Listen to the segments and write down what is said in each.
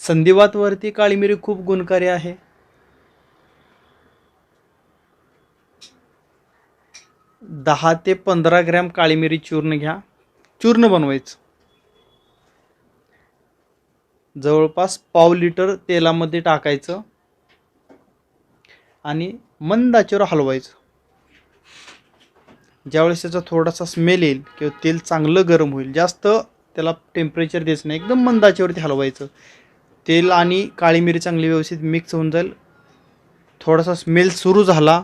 संधिवातवरती काळी मिरी खूप गुणकारी आहे. दहा ते पंधरा ग्रॅम काळी मिरी चूर्ण घ्या. चूर्ण बनवायचं. जवळपास पाव लिटर तेलामध्ये टाकायचं. आणि मंदाचेवर हलवायचं. ज्यावेळेस त्याचा थोडासा स्मेल येईल किंवा तेल चांगलं गरम होईल जास्त त्याला टेम्परेचर द्यायचं नाही एकदम मंदाचेवरती हलवायचं. तेल आणि काळी मिरी चांगली व्यवस्थित मिक्स होऊन जाईल. थोडासा स्मेल सुरू झाला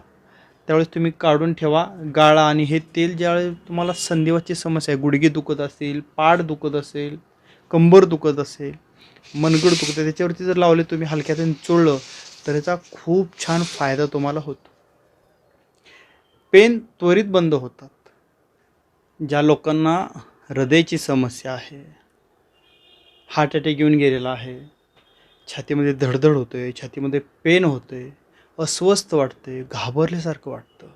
त्यावेळेस तुम्ही काढून ठेवा. गाळा आणि हे तेल ज्यावेळेस तुम्हाला संधिवाची समस्या आहे गुडघे दुखत असतील पाड दुखत असेल कंबर दुखत असेल मनगड दुखत आहे त्याच्यावरती जर लावले तुम्ही हलक्यातून चोळलं तर याचा खूप छान फायदा तुम्हाला होतो. पेन त्वरित बंद होतात ज्या लोकांना हृदयाची समस्या आहे हार्ट अटॅक येऊन गेलेला आहे छातीमध्ये धडधड होते छातीमध्ये पेन होते अस्वस्थ वाटते घाबरल्यासारखं वाटतं.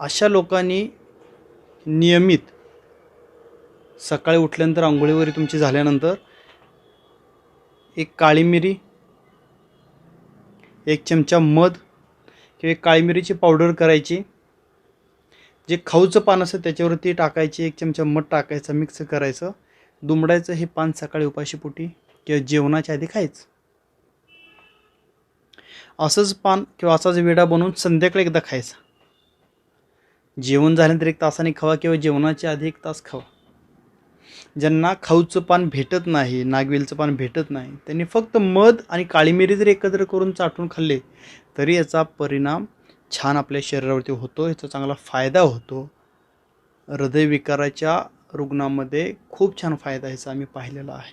अशा लोकांनी नियमित सकाळी उठल्यानंतर आंघोळीवरी तुमची झाल्यानंतर एक काळी मिरी एक चमचा मध किंवा एक काळी मिरीची पावडर करायची. जे खाऊचं पान असतं त्याच्यावरती टाकायची एक चमचा मध टाकायचं मिक्स करायचं. दुमडायचं हे पान सकाळी उपाशीपोटी किंवा जेवणाच्या आधी खायचं. असंच पान किंवा असाच वेडा बनवून संध्याकाळी एकदा खायचा. जेवण झाल्यानंतर एक तासाने खावा किंवा जेवणाच्या आधी एक तास खावा. ज्यांना खाऊचं पान भेटत नाही नागवेलचं पान भेटत नाही त्यांनी फक्त मध आणि काळी मिरी जर एकत्र करून चाटून खाल्ले तरी याचा परिणाम छान आपल्या शरीरावरती होतो याचा चांगला फायदा होतो. हृदयविकाराच्या रुग्णामध्ये खूप छान फायदा ह्याचा आम्ही पाहिलेला आहे.